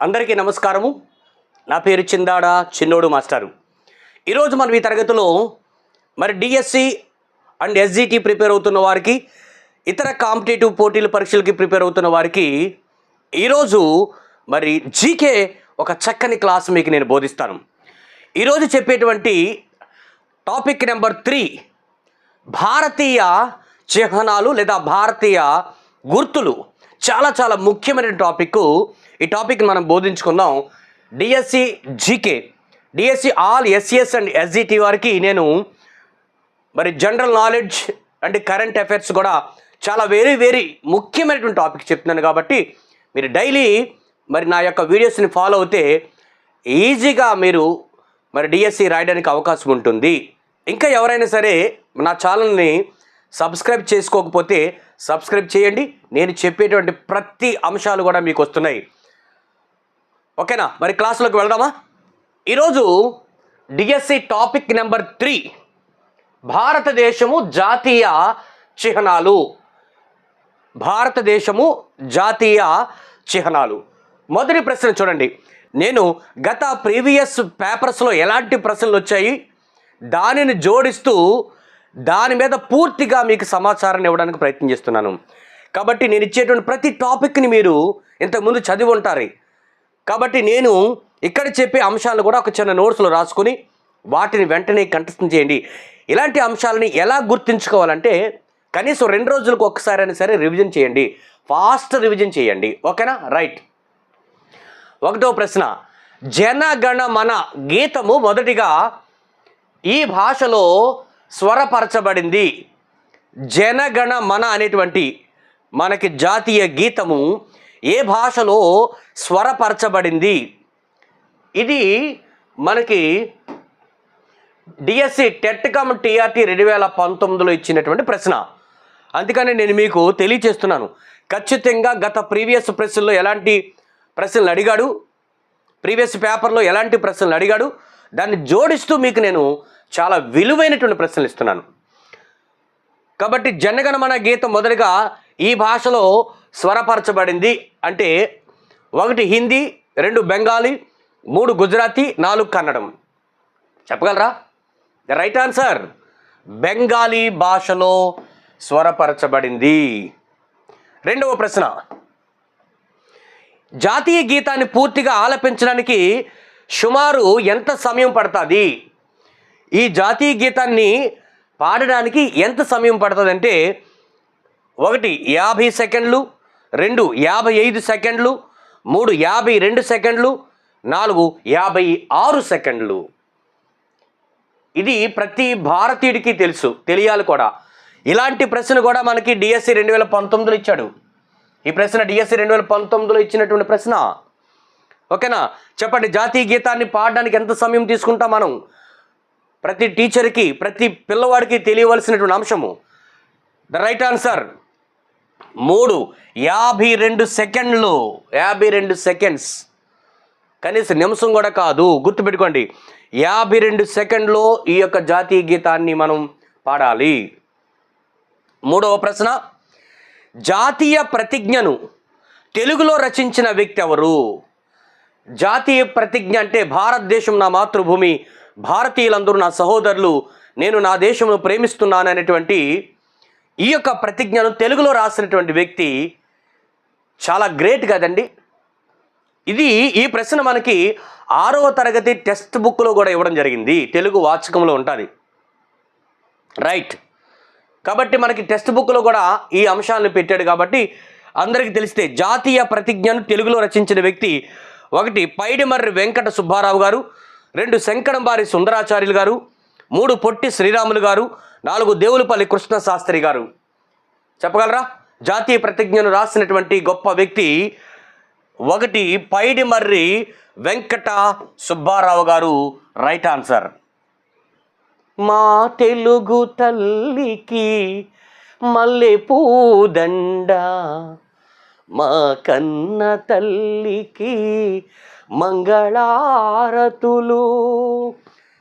అందరికీ నమస్కారము. నా పేరు చిందాడ చిన్నోడు మాస్టారు. ఈరోజు మనం ఈ తరగతిలో మరి డిఎస్సి అండ్ ఎస్జిటి ప్రిపేర్ అవుతున్న వారికి ఇతర కాంపిటేటివ్ పోటీల పరీక్షలకి ప్రిపేర్ అవుతున్న వారికి ఈరోజు మరి జీకే ఒక చక్కని క్లాస్ మీకు నేను బోధిస్తాను. ఈరోజు చెప్పేటువంటి టాపిక్ నెంబర్ త్రీ భారతీయ చిహ్నాలు లేదా భారతీయ గుర్తులు. చాలా చాలా ముఖ్యమైన టాపిక్ ఈ టాపిక్ మనం బోధించుకుందాం. DSC GK. DSC all SCS and SGT వారికి నేను మరి జనరల్ నాలెడ్జ్ అంటే కరెంట్ అఫైర్స్ కూడా చాలా వెరీ వెరీ ముఖ్యమైనటువంటి టాపిక్ చెప్తున్నాను కాబట్టి మీరు డైలీ మరి నా యొక్క వీడియోస్ని ఫాలో అవుతే ఈజీగా మీరు మరి డిఎస్సి రాయడానికి అవకాశం ఉంటుంది. ఇంకా ఎవరైనా సరే నా ఛానల్ని సబ్స్క్రైబ్ చేసుకోకపోతే సబ్స్క్రైబ్ చేయండి. నేను చెప్పేటువంటి ప్రతి అంశాలు కూడా మీకు వస్తున్నాయి. ఓకేనా? మరి క్లాసులోకి వెళ్దామా? ఈరోజు డిఎస్సి టాపిక్ నెంబర్ త్రీ. భారతదేశము జాతీయ చిహ్నాలు. భారతదేశము జాతీయ చిహ్నాలు. మొదటి ప్రశ్న చూడండి. నేను గత ప్రీవియస్ పేపర్స్లో ఎలాంటి ప్రశ్నలు వచ్చాయి? దానిని జోడిస్తూ దాని మీద పూర్తిగా మీకు సమాచారాన్ని ఇవ్వడానికి ప్రయత్నం చేస్తున్నాను. కాబట్టి నేను ఇచ్చేటువంటి ప్రతి టాపిక్ని మీరు ఇంతకుముందు చదివి ఉంటారు. కాబట్టి నేను ఇక్కడ చెప్పే అంశాలను కూడా ఒక చిన్న నోట్స్లో రాసుకొని వాటిని వెంటనే కంఠస్థం చేయండి. ఇలాంటి అంశాలని ఎలా గుర్తుంచుకోవాలంటే కనీసం రెండు రోజులకు ఒక్కసారి అయినా సరే రివిజన్ చేయండి. ఫాస్ట్ రివిజన్ చేయండి. ఓకేనా? రైట్. ఒకటో ప్రశ్న. జనగణ మన గీతము మొదటిగా ఈ భాషలో స్వరపరచబడింది. జనగణ మన అనేటువంటి మనకి జాతీయ గీతము ఏ భాషలో స్వరపరచబడింది? ఇది మనకి డిఎస్సి టెట్ కమ్ టీఆర్టీ రెండు వేల పంతొమ్మిదిలో ఇచ్చినటువంటి ప్రశ్న. అందుకని నేను మీకు తెలియచేస్తున్నాను. ఖచ్చితంగా గత ప్రీవియస్ ప్రశ్నల్లో ఎలాంటి ప్రశ్నలు అడిగాడు? ప్రీవియస్ పేపర్లో ఎలాంటి ప్రశ్నలు అడిగాడు? దాన్ని జోడిస్తూ మీకు నేను చాలా విలువైనటువంటి ప్రశ్నలు ఇస్తున్నాను. కాబట్టి జనగణమన గీతం మొదలుగా ఈ భాషలో స్వరపరచబడింది అంటే ఒకటి హిందీ రెండు బెంగాలీ మూడు గుజరాతీ నాలుగు కన్నడం. చెప్పగలరా? The right answer. బెంగాలీ భాషలో స్వరపరచబడింది. రెండవ ప్రశ్న. జాతీయ గీతాన్ని పూర్తిగా ఆలపించడానికి సుమారు ఎంత సమయం పడుతుంది? ఈ జాతీయ గీతాన్ని పాడడానికి ఎంత సమయం పడుతుందంటే ఒకటి యాభై సెకండ్లు రెండు యాభై ఐదు సెకండ్లు మూడు యాభై రెండు సెకండ్లు నాలుగు యాభై ఆరు సెకండ్లు. ఇది ప్రతి భారతీయుడికి తెలుసు తెలియాలి కూడా. ఇలాంటి ప్రశ్న కూడా మనకి డిఎస్సి రెండు వేల పంతొమ్మిదిలో ఇచ్చాడు. ఈ ప్రశ్న డిఎస్సి రెండు వేల పంతొమ్మిదిలో ఇచ్చినటువంటి ప్రశ్న. ఓకేనా? చెప్పండి జాతీయ గీతాన్ని పాడడానికి ఎంత సమయం తీసుకుంటాం మనం? ప్రతి టీచర్కి ప్రతి పిల్లవాడికి తెలియవలసినటువంటి అంశము. The right answer. మూడు యాభై రెండు సెకండ్లు. యాభై రెండు సెకండ్స్. కనీసం నిమిషం కూడా కాదు గుర్తుపెట్టుకోండి. యాభై రెండు సెకండ్లో ఈ యొక్క జాతీయ గీతాన్ని మనం పాడాలి. మూడవ ప్రశ్న. జాతీయ ప్రతిజ్ఞను తెలుగులో రచించిన వ్యక్తి ఎవరు? జాతీయ ప్రతిజ్ఞ అంటే భారతదేశం నా మాతృభూమి భారతీయులందరూ నా సహోదరులు నేను నా దేశంలో ప్రేమిస్తున్నాను అనేటువంటి ఈ యొక్క ప్రతిజ్ఞను తెలుగులో రాసినటువంటి వ్యక్తి చాలా గ్రేట్ కదండి. ఇది ఈ ప్రశ్న మనకి ఆరవ తరగతి టెక్స్ట్ బుక్లో కూడా ఇవ్వడం జరిగింది. తెలుగు వాచకంలో ఉంటుంది. రైట్ కాబట్టి మనకి టెక్స్ట్ బుక్లో కూడా ఈ అంశాలను పెట్టాడు కాబట్టి అందరికీ తెలిస్తే జాతీయ ప్రతిజ్ఞను తెలుగులో రచించిన వ్యక్తి ఒకటి పైడిమర్రి వెంకట సుబ్బారావు గారు. రెండు శంకరంబారి సుందరాచార్యులు గారు మూడు పొట్టి శ్రీరాములు గారు నాలుగు దేవులపల్లి కృష్ణ శాస్త్రి గారు. చెప్పగలరా? జాతీయ ప్రతిజ్ఞను రాసినటువంటి గొప్ప వ్యక్తి ఒకటి పైడిమర్రి వెంకట సుబ్బారావు గారు. Right answer. మా తెలుగు తల్లికి మల్లె పూదండ మా కన్న తల్లికి మంగళారతులు.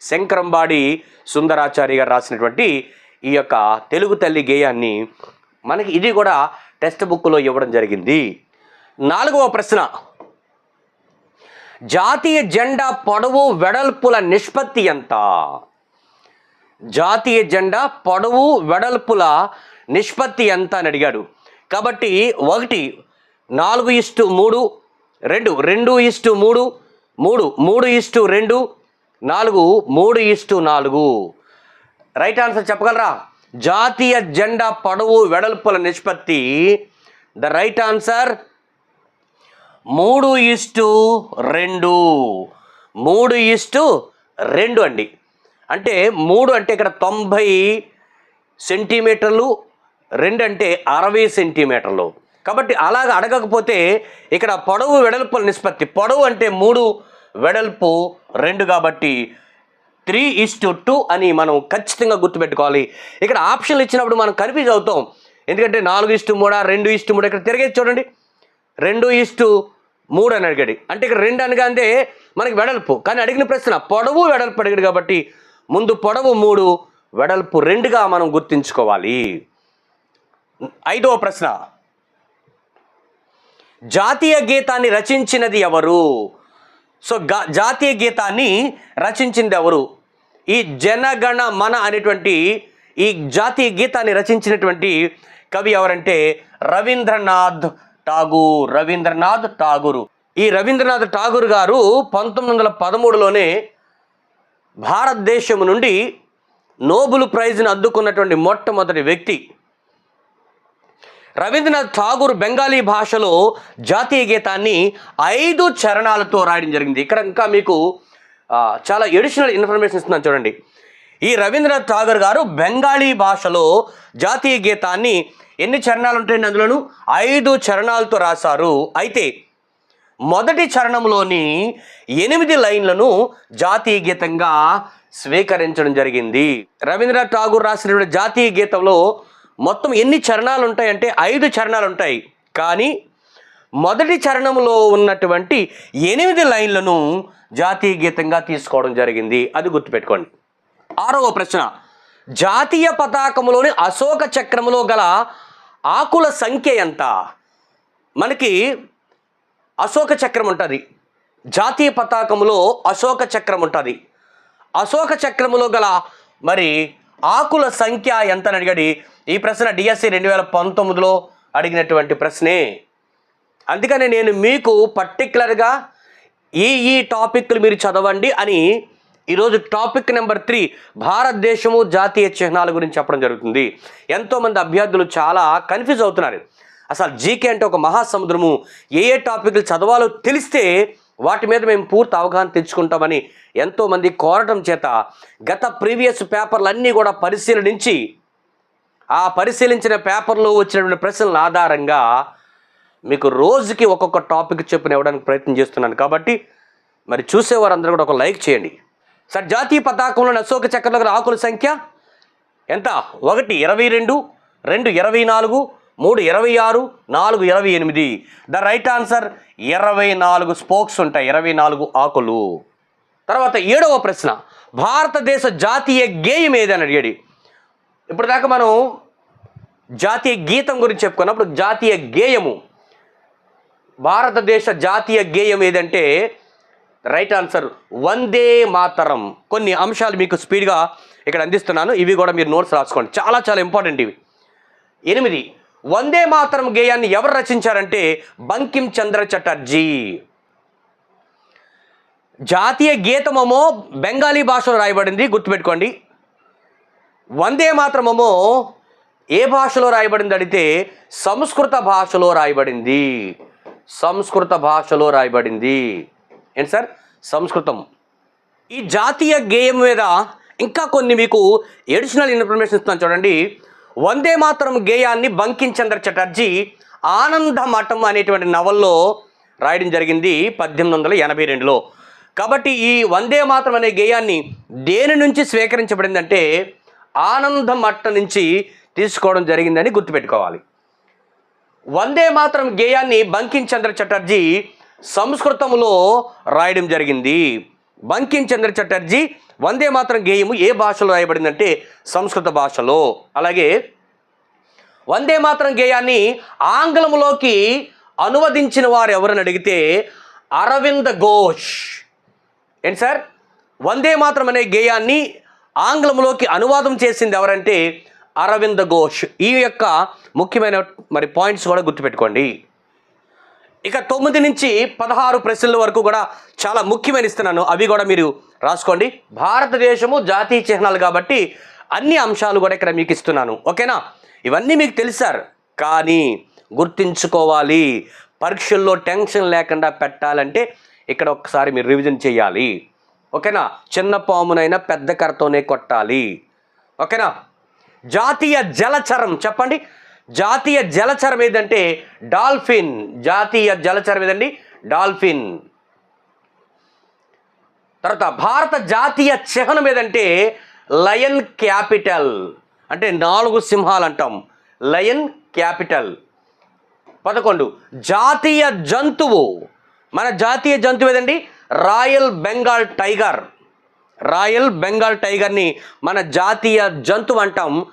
శంకరంబాడి సుందరాచారి గారు రాసినటువంటి ఈ యొక్క తెలుగు తల్లి గేయాన్ని మనకి ఇది కూడా టెక్స్ట్ బుక్లో ఇవ్వడం జరిగింది. నాలుగవ ప్రశ్న. జాతీయ జెండా పొడవు వెడల్పుల నిష్పత్తి ఎంత? జాతీయ జెండా పొడవు వెడల్పుల నిష్పత్తి ఎంత అని అడిగాడు. కాబట్టి ఒకటి నాలుగు ఇస్టు మూడు రెండు రెండు ఇస్టు మూడు మూడు మూడు ఇస్టు రెండు నాలుగు మూడు ఇస్టు నాలుగు. రైట్ ఆన్సర్ చెప్పగలరా? జాతీయ జెండా పొడవు వెడల్పుల నిష్పత్తి. ద రైట్ ఆన్సర్ మూడు ఇస్టు రెండు మూడు ఇస్టు రెండు అండి. అంటే మూడు అంటే ఇక్కడ తొంభై సెంటీమీటర్లు రెండు అంటే అరవై సెంటీమీటర్లు. కాబట్టి అలాగ అడగకపోతే ఇక్కడ పొడవు వెడల్పుల నిష్పత్తి. పొడవు అంటే మూడు వెడల్పు రెండు కాబట్టి త్రీ ఈస్ టు టూ అని మనం ఖచ్చితంగా గుర్తుపెట్టుకోవాలి. ఇక్కడ ఆప్షన్లు ఇచ్చినప్పుడు మనం కన్ఫ్యూజ్ అవుతాం. ఎందుకంటే నాలుగు ఇస్టు మూడా రెండు ఇస్టు మూడు ఇక్కడ తిరిగేది చూడండి. రెండు ఇస్టు మూడు అని అడిగాడు. అంటే ఇక్కడ రెండు అనగా మనకి వెడల్పు. కానీ అడిగిన ప్రశ్న పొడవు వెడల్పు అడిగాడు కాబట్టి ముందు పొడవు మూడు వెడల్పు రెండుగా మనం గుర్తించుకోవాలి. ఐదవ ప్రశ్న జాతీయ గీతాన్ని రచించినది ఎవరు? సో గా- జాతీయ గీతాన్ని రచించింది ఎవరు? ఈ జనగణ మన అనేటువంటి ఈ జాతీయ గీతాన్ని రచించినటువంటి కవి ఎవరంటే రవీంద్రనాథ్ ఠాగూర్ రవీంద్రనాథ్ ఠాగూరు. ఈ రవీంద్రనాథ్ ఠాగూర్ గారు పంతొమ్మిది వందల పదమూడులోనే భారతదేశం నుండి నోబుల్ ప్రైజ్ని అందుకున్నటువంటి మొట్టమొదటి వ్యక్తి. రవీంద్రనాథ్ ఠాగూర్ బెంగాలీ భాషలో జాతీయ గీతాన్ని ఐదు చరణాలతో రాయడం జరిగింది. ఇక్కడ ఇంకా మీకు చాలా ఎడిషనల్ ఇన్ఫర్మేషన్ ఇస్తున్నాను చూడండి. ఈ రవీంద్రనాథ్ ఠాగూర్ గారు బెంగాలీ భాషలో జాతీయ గీతాన్ని ఎన్ని చరణాలు ఉంటాయండి అందులోను? ఐదు చరణాలతో రాశారు. అయితే మొదటి చరణంలోని ఎనిమిది లైన్లను జాతీయ గీతంగా స్వీకరించడం జరిగింది. రవీంద్రనాథ్ ఠాగూర్ రాసినటువంటి జాతీయ గీతంలో మొత్తం ఎన్ని చరణాలు ఉంటాయంటే ఐదు చరణాలు ఉంటాయి కానీ మొదటి చరణంలో ఉన్నటువంటి ఎనిమిది లైన్లను జాతీయ గీతంగా తీసుకోవడం జరిగింది. అది గుర్తుపెట్టుకోండి. ఆరవ ప్రశ్న. జాతీయ పతాకంలోని అశోక చక్రములో గల ఆకుల సంఖ్య ఎంత? మనకి అశోక చక్రం ఉంటుంది. జాతీయ పతాకంలో అశోక చక్రం ఉంటుంది. అశోక చక్రములో గల మరి ఆకుల సంఖ్య ఎంత అని అడిగాడు? ఈ ప్రశ్న డిఎస్సి రెండు వేల పంతొమ్మిదిలో అడిగినటువంటి ప్రశ్నే. అందుకని నేను మీకు పర్టికులర్గా ఈ ఈ టాపిక్లు మీరు చదవండి అని ఈరోజు టాపిక్ నెంబర్ త్రీ భారతదేశము జాతీయ చిహ్నాల గురించి చెప్పడం జరుగుతుంది. ఎంతోమంది అభ్యర్థులు చాలా కన్ఫ్యూజ్ అవుతున్నారు. అసలు జీకే అంటే ఒక మహాసముద్రము. ఏ ఏ టాపిక్లు చదవాలో తెలిస్తే వాటి మీద మేము పూర్తి అవగాహన తెచ్చుకుంటామని ఎంతోమంది కోరటం చేత గత ప్రీవియస్ పేపర్లు అన్నీ కూడా పరిశీలించి ఆ పరిశీలించిన పేపర్లో వచ్చినటువంటి ప్రశ్నల ఆధారంగా మీకు రోజుకి ఒక్కొక్క టాపిక్ చెప్పిన ఇవ్వడానికి ప్రయత్నం చేస్తున్నాను. కాబట్టి మరి చూసేవారందరూ కూడా ఒక లైక్ చేయండి. సార్ జాతీయ పతాకంలోని అశోక చక్రంలో ఆకుల సంఖ్య ఎంత? ఒకటి ఇరవై రెండు రెండు ఇరవై నాలుగు మూడు ఇరవై ఆరు నాలుగు ఇరవై ఎనిమిది. ద రైట్ ఆన్సర్ ఇరవై నాలుగు స్పోక్స్ ఉంటాయి. ఇరవై నాలుగు ఆకులు. తర్వాత ఏడవ ప్రశ్న భారతదేశ జాతీయ గేయం ఏదని అడిగాడు. ఇప్పుడు దాకా మనం జాతీయ గీతం గురించి చెప్పుకున్నప్పుడు జాతీయ గేయము భారతదేశ జాతీయ గేయం ఏదంటే రైట్ ఆన్సర్ వందే మాతరం. కొన్ని అంశాలు మీకు స్పీడ్గా ఇక్కడ అందిస్తున్నాను. ఇవి కూడా మీరు నోట్స్ రాసుకోండి. చాలా చాలా ఇంపార్టెంట్ ఇవి. ఎనిమిది వందే మాతరం గేయాన్ని ఎవరు రచించారంటే బంకిం చంద్ర చటర్జీ. జాతీయ గీతమేమో బెంగాలీ భాషలో రాయబడింది గుర్తుపెట్టుకోండి. వందే మాత్రమేమో ఏ భాషలో రాయబడింది అడిగితే సంస్కృత భాషలో రాయబడింది. సంస్కృత భాషలో రాయబడింది. ఏంటి సార్? సంస్కృతం. ఈ జాతీయ గేయం మీద ఇంకా కొన్ని మీకు ఎడిషనల్ ఇన్ఫర్మేషన్ ఇస్తున్నాను చూడండి. వందే మాతరం గేయాన్ని బంకించంద్ర చటర్జీ ఆనంద మఠం అనేటువంటి నవల్లో రాయడం జరిగింది పద్దెనిమిది వందల ఎనభై రెండులో. కాబట్టి ఈ వందే మాతరం అనే గేయాన్ని దేని నుంచి స్వీకరించబడిందంటే ఆనంద మఠం నుంచి తీసుకోవడం జరిగిందని గుర్తుపెట్టుకోవాలి. వందే మాత్రం గేయాన్ని బంకించంద్ర చటర్జీ సంస్కృతంలో రాయడం జరిగింది. బంకిం చంద్ర చటర్జీ వందే మాత్రం గేయము. ఏ భాషలో రాయబడిందంటే సంస్కృత భాషలో. అలాగే వందే మాత్రం గేయాన్ని ఆంగ్లంలోకి అనువదించిన వారు ఎవరని అడిగితే అరవింద్ ఘోష్. ఏంటి సార్? వందే మాత్రం అనే గేయాన్ని ఆంగ్లంలోకి అనువాదం చేసింది ఎవరంటే అరవింద్ ఘోష్. ఈ యొక్క ముఖ్యమైన మరి పాయింట్స్ కూడా గుర్తుపెట్టుకోండి. ఇక తొమ్మిది నుంచి పదహారు ప్రశ్నల వరకు కూడా చాలా ముఖ్యమైన ఇస్తున్నాను. అవి కూడా మీరు రాసుకోండి. భారతదేశము జాతీయ చిహ్నాలు కాబట్టి అన్ని అంశాలు కూడా ఇక్కడ మీకు ఇస్తున్నాను. ఓకేనా? ఇవన్నీ మీకు తెలుసారు. కానీ గుర్తించుకోవాలి. పరీక్షల్లో టెన్షన్ లేకుండా పెట్టాలంటే ఇక్కడ ఒకసారి మీరు రివిజన్ చేయాలి. ఓకేనా? చిన్న పామునైనా పెద్ద కర్రతోనే కొట్టాలి. ఓకేనా? జాతీయ జలచరం చెప్పండి. జాతీయ జలచరం ఏదంటే డాల్ఫిన్. జాతీయ జలచరం ఏదండి? డాల్ఫిన్. తర్వాత భారత జాతీయ చిహ్నం ఏదంటే లయన్ క్యాపిటల్. అంటే నాలుగు సింహాలు అంటాం. Lion capital. పదకొండు జాతీయ జంతువు. మన జాతీయ జంతువు ఏదండి? Royal Bengal tiger. Royal Bengal టైగర్ని మన జాతీయ జంతువు అంటాం.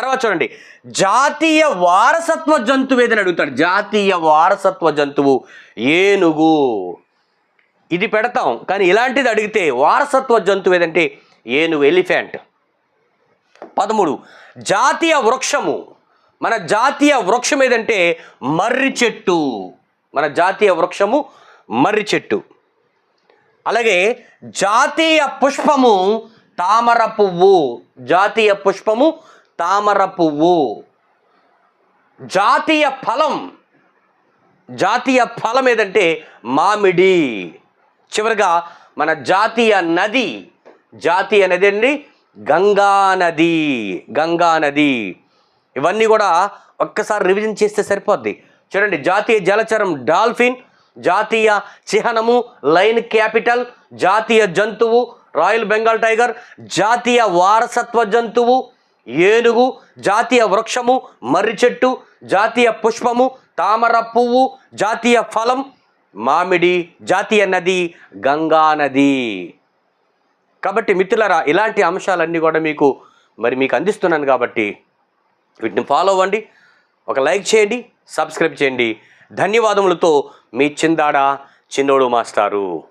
తర్వాత చూడండి. జాతీయ వారసత్వ జంతువు ఏదని అడుగుతాడు. జాతీయ వారసత్వ జంతువు ఏనుగు. ఇది పెడతాం. కానీ ఇలాంటిది అడిగితే వారసత్వ జంతువు ఏదంటే ఏనుగు ఎలిఫెంట్. పదమూడు. జాతీయ వృక్షము. మన జాతీయ వృక్షం ఏదంటే మర్రి చెట్టు. మన జాతీయ వృక్షము మర్రి చెట్టు. అలాగే జాతీయ పుష్పము తామర పువ్వు. జాతీయ పుష్పము తామర పువ్వు. జాతీయ ఫలం. జాతీయ ఫలం ఏదంటే మామిడి. చివరిగా మన జాతీయ నది. జాతీయ నది అండి గంగా నది. గంగా నది. ఇవన్నీ కూడా ఒక్కసారి రివిజన్ చేస్తే సరిపోద్ది. చూడండి జాతీయ జలచరం డాల్ఫిన్ జాతీయ చిహ్నము లైన్ క్యాపిటల్ జాతీయ జంతువు రాయల్ బెంగాల్ టైగర్ జాతీయ వారసత్వ జంతువు ఏనుగు జాతీయ వృక్షము మర్రి చెట్టు జాతీయ పుష్పము తామర పువ్వు జాతీయ ఫలం మామిడి జాతీయ నది గంగా నది. కాబట్టి మిత్రులరా ఇలాంటి అంశాలన్నీ కూడా మీకు మరి మీకు అందిస్తున్నాను కాబట్టి వీటిని ఫాలో అవ్వండి. ఒక లైక్ చేయండి సబ్స్క్రైబ్ చేయండి. ధన్యవాదములతో మీ చిందాడ చిన్నోడు మాస్టారు.